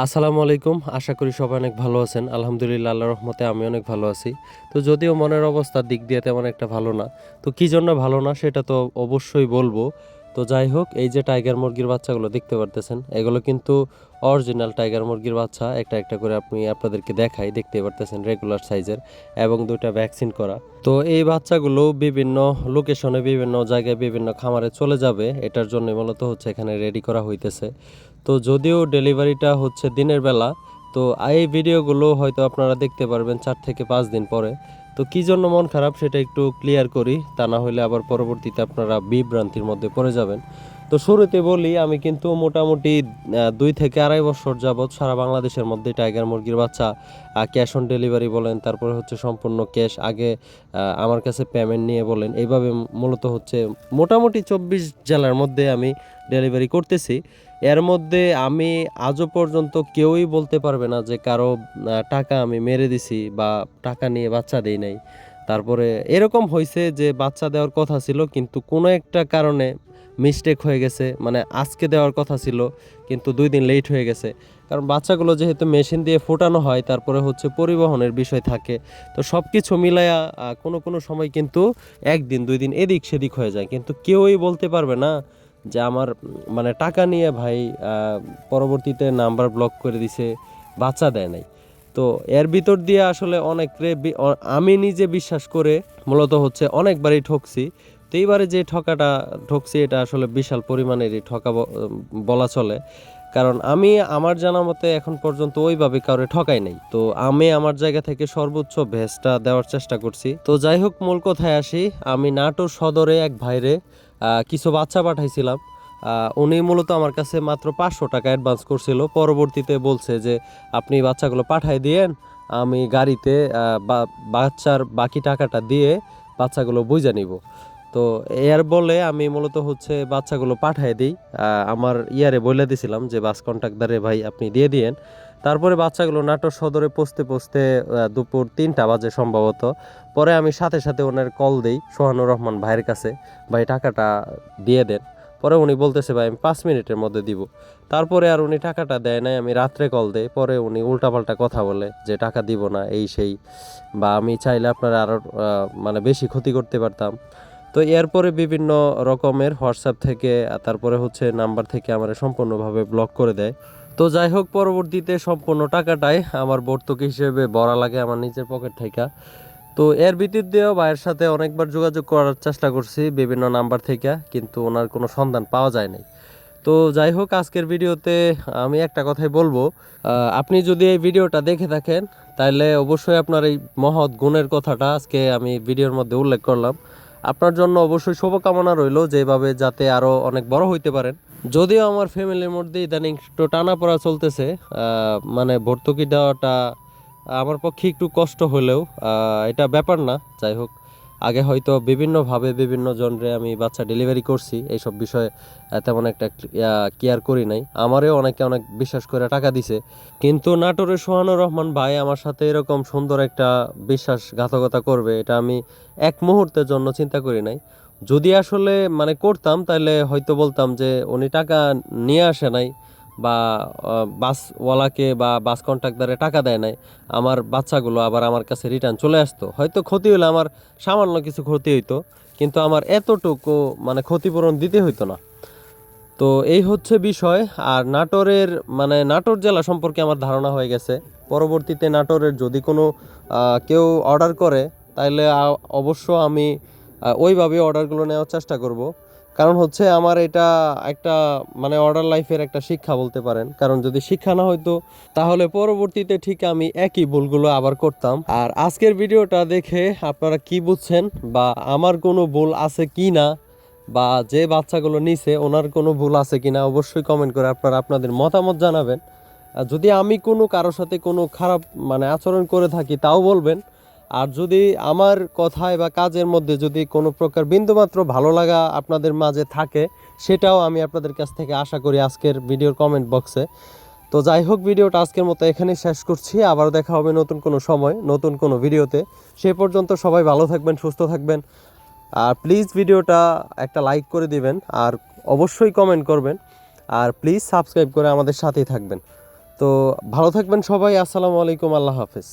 আসসালামু আলাইকুম। আশা করি সবাই অনেক ভালো আছেন। আলহামদুলিল্লাহ আল্লাহ রহমতে আমি অনেক ভালো আছি। তো যদিও মনের অবস্থা দিক দিয়ে তেমন একটা ভালো না, তো কী জন্য ভালো না সেটা তো অবশ্যই বলব। তো যাই হোক, এই যে টাইগার মুরগির বাচ্চাগুলো দেখতে পারতেছেন, এগুলো কিন্তু অরিজিনাল টাইগার মুরগির বাচ্চা। একটা একটা করে আপনি আপনাদেরকে দেখাই, দেখতে পারতেছেন রেগুলার সাইজের এবং দুইটা ভ্যাকসিন করা। তো এই বাচ্চাগুলো বিভিন্ন লোকেশনে বিভিন্ন জায়গায়, বিভিন্ন খামারে চলে যাবে, এটার জন্য মূলত হচ্ছে এখানে রেডি করা হইতেছে। তো যদিও ডেলিভারিটা হচ্ছে দিনের বেলা, তো এই ভিডিওগুলো হয়তো আপনারা দেখতে পারবেন চার থেকে পাঁচ দিন পরে। তো কী জন্য মন খারাপ সেটা একটু ক্লিয়ার করি, তা না হলে আবার পরবর্তীতে আপনারা বিভ্রান্তির মধ্যে পড়ে যাবেন। তো শুরুতে বলি, আমি কিন্তু মোটামুটি দুই থেকে আড়াই বছর যাবৎ সারা বাংলাদেশের মধ্যে টাইগার মুরগির বাচ্চা ক্যাশ অন ডেলিভারি বলেন, তারপরে হচ্ছে সম্পূর্ণ ক্যাশ আগে আমার কাছে পেমেন্ট নিয়ে বলেন, এইভাবে মূলত হচ্ছে মোটামুটি চব্বিশ জেলার মধ্যে আমি ডেলিভারি করতেছি। এর মধ্যে আমি আজও পর্যন্ত কেউই বলতে পারবে না যে কারও টাকা আমি মেরে দিছি বা টাকা নিয়ে বাচ্চা দেই নাই। তারপরে এরকম হয়েছে যে বাচ্চা দেওয়ার কথা ছিল, কিন্তু কোনো একটা কারণে মিস্টেক হয়ে গেছে মানে আজকে দেওয়ার কথা ছিল, কিন্তু দুই দিন লেট হয়ে গেছে। কারণ বাচ্চাগুলো যেহেতু মেশিন দিয়ে ফোটানো হয়, তারপরে হচ্ছে পরিবহনের বিষয় থাকে। তো সব কিছু মিলায়া কোনো কোনো সময় কিন্তু একদিন, দুই দিন এদিক সেদিক হয়ে যায়। কিন্তু কেউই বলতে পারবে না যে আমার মানে টাকা নিয়ে ভাই পরবর্তীতে নাম্বার ব্লক করে দিছে, বাচ্চা দেয় নাই। তো এর ভিতর দিয়ে আসলে অনেক আমি নিজে বিশ্বাস করে মূলত হচ্ছে অনেকবারই ঠকছি। তো এইবারে যে ঠকাটা, ঠকছি এটা আসলে বিশাল পরিমাণেরই ঠকা বলা চলে। কারণ আমি আমার জানা মতে এখন পর্যন্ত ওইভাবে কাউরে ঠকাই নাই। তো আমি আমার জায়গা থেকে সর্বোচ্চ ভেস্টটা দেওয়ার চেষ্টা করছি। তো যাই হোক, মূল কথায় আসি। আমি নাটোর সদরে এক ভাইরে কিছু বাচ্চা পাঠাইছিলাম। উনি মূলত আমার কাছে মাত্র পাঁচশো টাকা অ্যাডভান্স করছিল। পরবর্তীতে বলছে যে, আপনি বাচ্চাগুলো পাঠাই দিয়েন, আমি গাড়িতে বাচ্চার বাকি টাকাটা দিয়ে বাচ্চাগুলো বুঝে নিব। তো এর বলে আমি মূলত হচ্ছে বাচ্চাগুলো পাঠিয়ে দিই। আমার ইয়ারে বলে দিছিলাম যে, বাস কন্ট্রাক্টারে ভাই, আপনি দিয়ে দিয়েন। তারপরে বাচ্চাগুলো নাটোর সদরে পৌঁছতে পৌঁছতে দুপুর তিনটা বাজে সম্ভবত। পরে আমি সাথে সাথে ওনার কল দিই সোহানুর রহমান ভাইয়ের কাছে, ভাই, টাকাটা দিয়ে দেন। পরে উনি বলতেছে, ভাই, আমি পাঁচ মিনিটের মধ্যে দিব। তারপরে আর উনি টাকাটা দেয় নাই, আমি রাত্রে কল দেই। পরে উনি উল্টাপাল্টা কথা বলে যে, টাকা দিব না, এই সেই। বা, আমি চাইলে আপনারা আরও মানে বেশি ক্ষতি করতে পারতাম। তো এরপরে বিভিন্ন রকমের হোয়াটসঅ্যাপ থেকে তারপরে হচ্ছে নাম্বার থেকে আমার সম্পূর্ণভাবে ব্লক করে দেয়। তো যাই হোক, পরবর্তীতে সম্পূর্ণ টাকাটাই আমার ভর্তুকি হিসেবে বড়া লাগে আমার নিজের পকেট থেকে। তো এর ভিত্তির দিয়েও ভাইয়ের সাথে অনেকবার যোগাযোগ করার চেষ্টা করছি বিভিন্ন নাম্বার থেকে, কিন্তু ওনার কোনো সন্ধান পাওয়া যায় নাই। তো যাই হোক, আজকের ভিডিওতে আমি একটা কথাই বলব। আপনি যদি এই ভিডিওটা দেখে থাকেন তাহলে অবশ্যই আপনার এই মহৎ গুণের কথাটা আজকে আমি ভিডিওর মধ্যে উল্লেখ করলাম। আপনার জন্য অবশ্যই শুভকামনা রইল যেভাবে যাতে আরও অনেক বড় হইতে পারেন। যদিও আমার ফ্যামিলির মধ্যে ইদানিং একটু টানা পড়া চলতেছে মানে ভর্তুকি দেওয়াটা আমার পক্ষে একটু কষ্ট হলেও এটা ব্যাপার না, যাই হোক। আগে হয়তো বিভিন্নভাবে বিভিন্ন জনরে আমি বাচ্চা ডেলিভারি করছি, এইসব বিষয়ে তেমন একটা কেয়ার করি নাই। আমারও অনেকে অনেক বিশ্বাস করে টাকা দিছে। কিন্তু নাটোরের সোহানুর রহমান ভাই আমার সাথে এরকম সুন্দর একটা বিশ্বাসঘাতকতা করবে, এটা আমি এক মুহূর্তের জন্য চিন্তা করি নাই। যদি আসলে মানে করতাম তাহলে হয়তো বলতাম যে উনি টাকা নিয়ে আসে নাই। বা বাসওয়ালাকে বা বাস কন্ট্রাক্টারে টাকা দেয় নাই, আমার বাচ্চাগুলো আবার আমার কাছে রিটার্ন চলে আসতো। হয়তো ক্ষতি হলে আমার সামান্য কিছু ক্ষতি হইতো, কিন্তু আমার এতটুকু মানে ক্ষতিপূরণ দিতে হইতো না। তো এই হচ্ছে বিষয়। আর নাটোরের মানে নাটোর জেলা সম্পর্কে আমার ধারণা হয়ে গেছে। পরবর্তীতে নাটোরের যদি কোনো কেউ অর্ডার করে তাহলে অবশ্য আমি ওইভাবে অর্ডারগুলো নেওয়ার চেষ্টা করব। কারণ হচ্ছে আমার এটা একটা মানে অর্ডার লাইফের একটা শিক্ষা বলতে পারেন। কারণ যদি শিক্ষা না হইতো, তাহলে পরবর্তীতে ঠিক আমি একই ভুলগুলো আবার করতাম। আর আজকের ভিডিওটা দেখে আপনারা কি বুঝছেন, বা আমার কোনো ভুল আছে কি না, বা যে বাচ্চাগুলো নিছে, ওনার কোনো ভুল আছে কি না, অবশ্যই কমেন্ট করে আপনারা আপনাদের মতামত জানাবেন। আর যদি আমি কোনো কারোর সাথে কোনো খারাপ মানে আচরণ করে থাকি, তাও বলবেন। আর যদি আমার কথায় বা কাজের মধ্যে যদি কোনো প্রকার বিন্দুমাত্র ভালো লাগা আপনাদের মাঝে থাকে, সেটাও আমি আপনাদের কাছ থেকে আশা করি আজকের ভিডিওর কমেন্ট বক্সে তো যাই হোক, ভিডিওটা আজকের মতো এখানেই শেষ করছি। আবার দেখা হবে নতুন কোনো সময়, নতুন কোনো ভিডিওতে। সে পর্যন্ত সবাই ভালো থাকবেন, সুস্থ থাকবেন। আর প্লিজ ভিডিওটা একটা লাইক করে দিবেন আর অবশ্যই কমেন্ট করবেন। আর প্লিজ সাবস্ক্রাইব করে আমাদের সাথেই থাকবেন। তো ভালো থাকবেন সবাই। আসসালামু আলাইকুম। আল্লাহ হাফেজ।